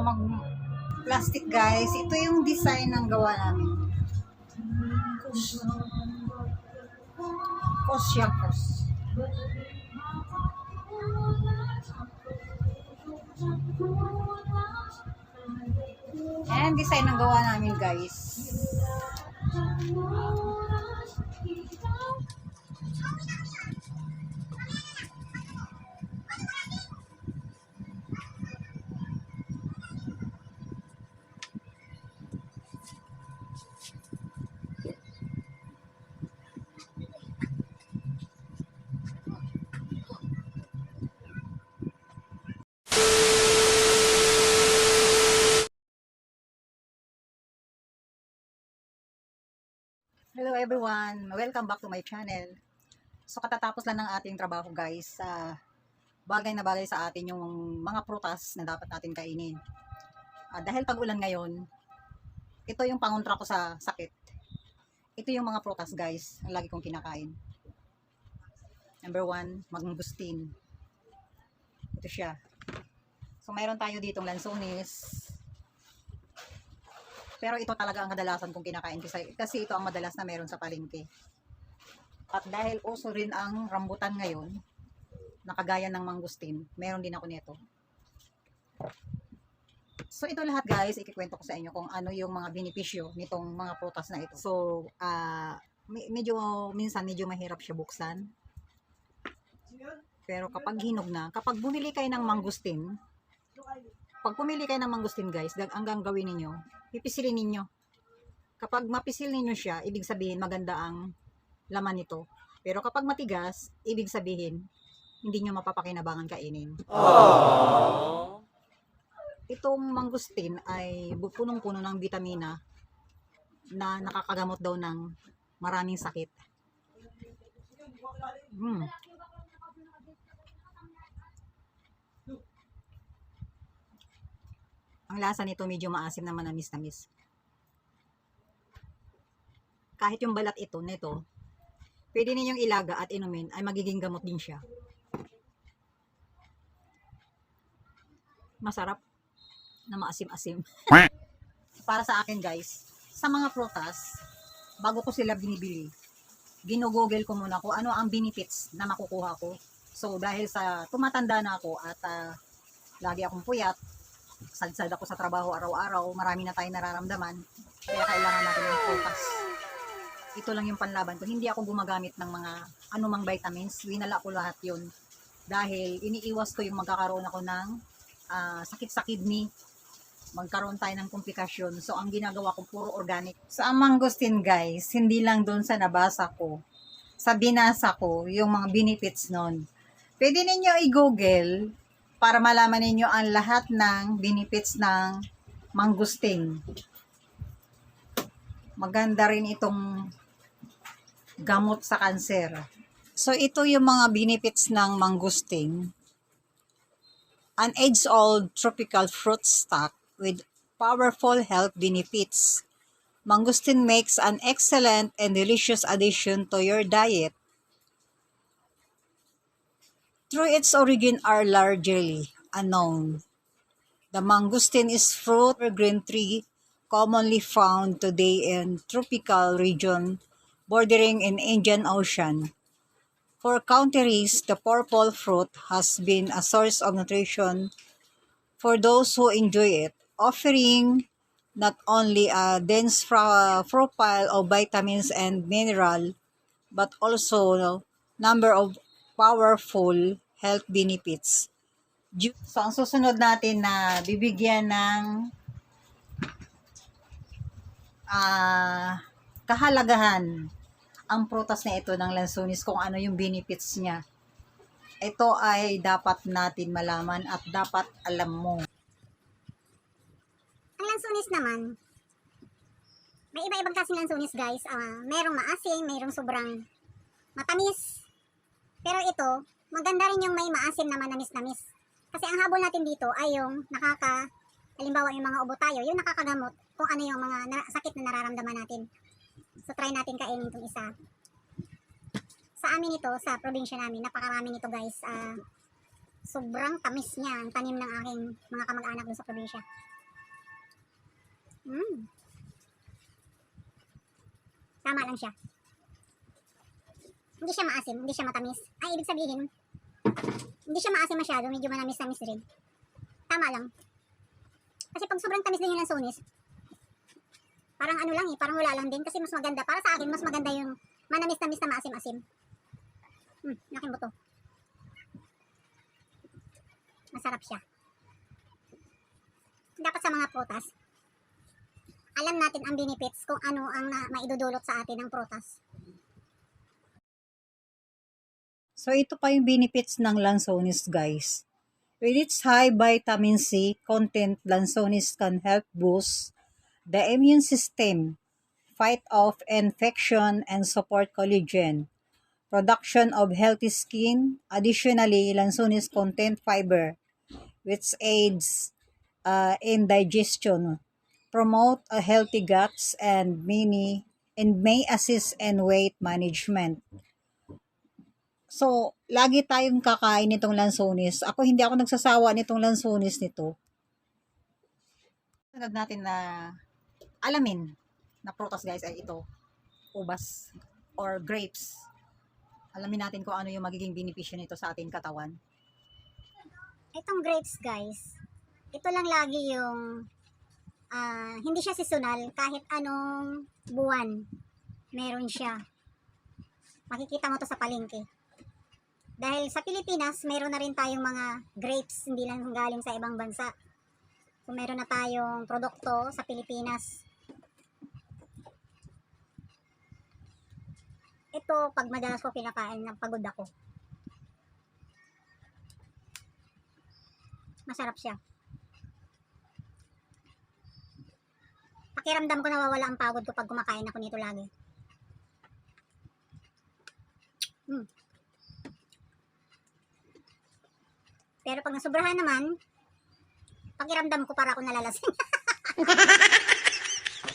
ako mag plastic guys. Ito yung design ng gawa namin. Kus. Kus. Ayan, design ng gawa namin guys. Everyone! Welcome back to my channel. So katatapos lang ng ating trabaho guys sa bagay na bagay sa atin yung mga prutas na dapat natin kainin. Ah, dahil pag-ulan ngayon, ito yung pangontra ko sa sakit. Ito yung mga prutas guys, ang lagi kong kinakain. Number one, mangustin. Ito siya. So mayroon tayo ditong lansones, pero ito talaga ang kadalasan kong kinakain kasi, ito ang madalas na meron sa palengke. At dahil uso rin ang rambutan ngayon, nakagaya ng mangustin, meron din ako nito. So ito lahat guys, ikikwento ko sa inyo kung ano yung mga benepisyo nitong mga prutas na ito. So, me- medyo, minsan medyo mahirap siya buksan. Pero kapag hinog na, kapag bumili kayo ng mangustin, pag pumili kayo ng mangustin guys, dag- ang gagawin ninyo, pipisilin ninyo. Kapag mapisil ninyo siya, ibig sabihin maganda ang laman nito. Pero kapag matigas, ibig sabihin hindi nyo mapapakinabangan kainin. Itong mangustin ay punong-puno ng vitamina na nakakagamot daw ng maraming sakit. Mm. Ang lasa nito medyo maasim na manamis-namis. Kahit yung balat ito nito, pwede ninyong ilaga at inumin ay magiging gamot din siya. Masarap na maasim-asim. Para sa akin guys, sa mga prutas, bago ko sila binibili, ginugugel ko muna kung ano ang benefits na makukuha ko. So dahil sa tumatanda na ako at ah, lagi akong puyat, sadsad ako sa trabaho araw-araw, marami na tayong nararamdaman, kaya kailangan natin ng focus. Ito lang yung panlaban ko. Hindi ako gumagamit ng mga anumang vitamins. Winala ko lahat yun. Dahil iniiwas ko yung magkakaroon ako ng ah, sakit sa kidney. Magkaroon tayo ng komplikasyon. So, ang ginagawa ko, puro organic. Sa mangosteen, guys, hindi lang doon sa nabasa ko. Sa binasa ko, yung mga benefits nun. Pwede ninyo i-google para malaman ninyo ang lahat ng benefits ng mangustin. Maganda rin itong gamot sa kanser. So ito yung mga benefits ng mangustin. An age-old tropical fruit stock with powerful health benefits. Mangustin makes an excellent and delicious addition to your diet. Through its origin are largely unknown. The mangosteen is fruit or green tree commonly found today in tropical region bordering in Indian Ocean. For countries, the purple fruit has been a source of nutrition for those who enjoy it, offering not only a dense profile of vitamins and mineral, but also number of powerful health benefits. So, ang susunod natin na bibigyan ng ah kahalagahan ang prutas na ito ng lansones kung ano yung benefits niya. Ito ay dapat natin malaman at dapat alam mo. Ang lansunis naman, may iba-ibang klaseng lansunis guys. Ah, merong maasim, merong sobrang matamis. Pero ito, maganda rin yung may maasim na manamis-namis. Kasi ang habol natin dito ay yung nakaka, halimbawa yung mga ubo tayo, yung nakakagamot kung ano yung mga na- sakit na nararamdaman natin. So try natin kainin itong isa. Sa amin ito, sa probinsya namin, napakarami nito guys. Ah, sobrang tamis niya ang tanim ng aking mga kamag-anak doon sa probinsya. Hmm. Tama lang siya. Hindi siya maasim, hindi siya matamis. Ay, ibig sabihin, hindi siya maasim masyado, medyo manamis-namis rin. Tama lang. Kasi pag sobrang tamis din yung lansones, parang ano lang eh, parang wala lang din. Kasi mas maganda, para sa akin, mas maganda yung manamis-namis na maasim-asim. Hmm, laking buto. Masarap siya. Dapat sa mga prutas, alam natin ang benefits kung ano ang maidudulot sa atin ng prutas. So, ito pa yung benefits ng lansones, guys. With its high vitamin C content, lansones can help boost the immune system, fight off infection, and support collagen. Production of healthy skin. Additionally, lansones contain fiber, which aids uh, in digestion, promote a healthy guts, and many and may assist in weight management. So, lagi tayong kakain nitong lansones. Ako, hindi ako nagsasawa nitong lansones nito. Sunod natin na alamin na prutas guys ay ito. Ubas or grapes. Alamin natin kung ano yung magiging benepisyo nito sa ating katawan. Itong grapes guys, ito lang lagi yung ah, hindi siya seasonal kahit anong buwan meron siya. Makikita mo to sa palengke. Dahil sa Pilipinas, meron na rin tayong mga grapes, hindi lang galing sa ibang bansa. So, meron na tayong produkto sa Pilipinas. Ito, pag madalas ko kinakain, pagod ako. Masarap siya. Pakiramdam ko nawawala ang pagod ko pag kumakain ako nito lagi. Mm. Pero pag nasubrahan naman, pakiramdam ko para ako nalalasing.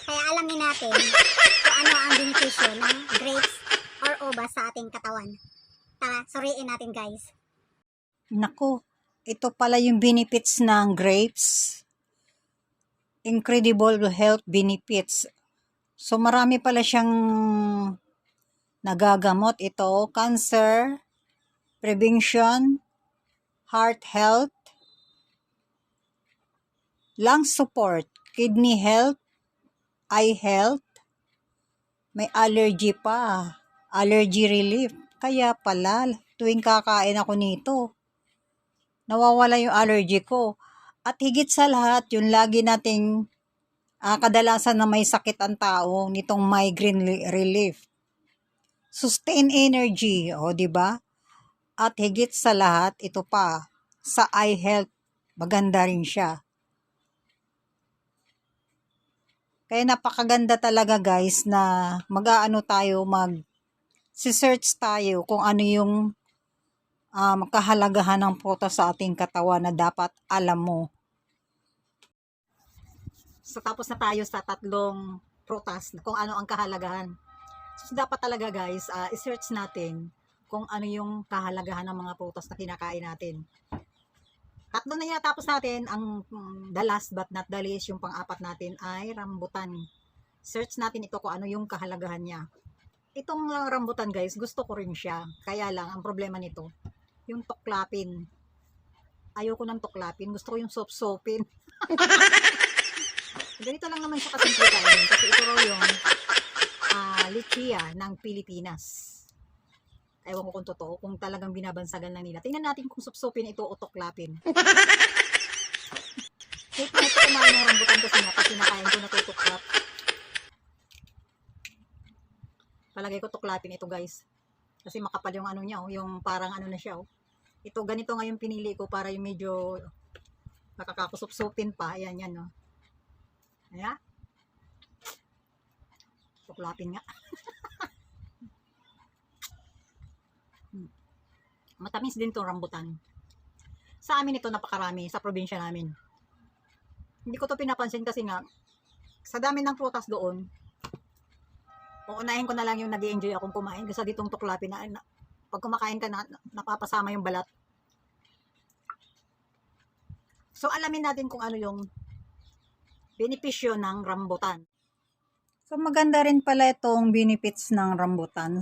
Kaya alamin natin kung ano ang benepisyo ng grapes or ubas sa ating katawan. Tara, suriin natin guys. Nako, ito pala yung benefits ng grapes. Incredible health benefits. So marami pala siyang nagagamot. Ito, cancer, prevention, heart health, lung support, kidney health, eye health, may allergy pa, allergy relief. Kaya pala, tuwing kakain ako nito, nawawala yung allergy ko. At higit sa lahat, yung lagi nating ah, kadalasan na may sakit ang tao nitong migraine li- relief. Sustain energy, o di ba? At higit sa lahat, ito pa, sa eye health, maganda rin siya. Kaya napakaganda talaga guys na mag-aano tayo, mag search tayo kung ano yung um, kahalagahan ng prutas sa ating katawan na dapat alam mo. So tapos na tayo sa tatlong prutas kung ano ang kahalagahan. So dapat talaga guys, uh, i-search natin kung ano yung kahalagahan ng mga prutas na kinakain natin. Tatlo na natapos natin, ang mm, the last but not the least, yung pang-apat natin ay rambutan. Search natin ito kung ano yung kahalagahan niya. Itong uh, rambutan guys, gusto ko rin siya. Kaya lang, ang problema nito, yung tuklapin. Ayoko ng tuklapin, gusto ko yung sop-sopin. Ganito lang naman siya kasimple kainin kasi ito raw yung uh, lichia ng Pilipinas. Ewan ko kung totoo, kung talagang binabansagan lang nila. Tingnan natin kung supsupin ito o tuklapin. Hate na ito kumain ng rambutan kasi nga pag kinakain ko natutuklap. Palagay ko tuklapin ito guys. Kasi makapal yung ano niya, oh, yung parang ano na siya. Oh. Ito, ganito nga yung pinili ko para yung medyo nakakakusupsupin pa. Ayan, yan. Oh. Ayan. Tuklapin nga. Matamis din to rambutan. Sa amin ito napakarami, sa probinsya namin. Hindi ko to pinapansin kasi nga, sa dami ng prutas doon, uunahin ko na lang yung nag enjoy akong kumain kasi ditong tuklapin na, na pag kumakain ka na, napapasama yung balat. So alamin natin kung ano yung benepisyo ng rambutan. So maganda rin pala itong benefits ng rambutan.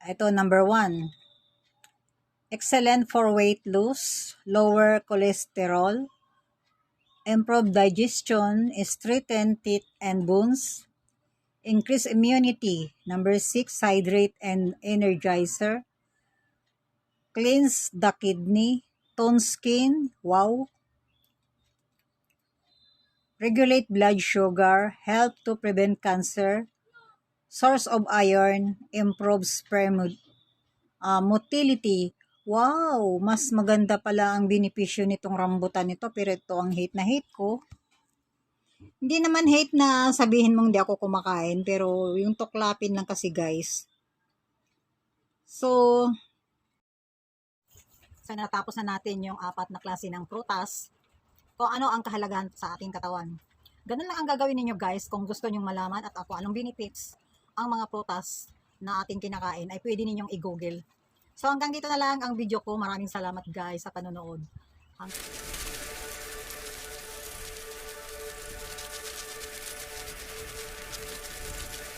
Ito number one. Excellent for weight loss, lower cholesterol, improve digestion, strengthen teeth and bones, increase immunity. Number six, hydrate and energizer, cleanse the kidney, tone skin, wow, regulate blood sugar, help to prevent cancer, source of iron, improves sperm uh, motility. Wow, mas maganda pala ang benepisyo nitong rambutan nito pero ito ang hate na hate ko. Hindi naman hate na sabihin mong di ako kumakain pero yung tuklapin lang kasi guys. So, so natapos na natin yung apat na klase ng prutas kung ano ang kahalagahan sa ating katawan. Ganun lang ang gagawin ninyo guys kung gusto nyong malaman at ako anong benefits ang mga prutas na ating kinakain ay pwede ninyong i-google. So hanggang dito na lang ang video ko. Maraming salamat guys sa panonood. Hang-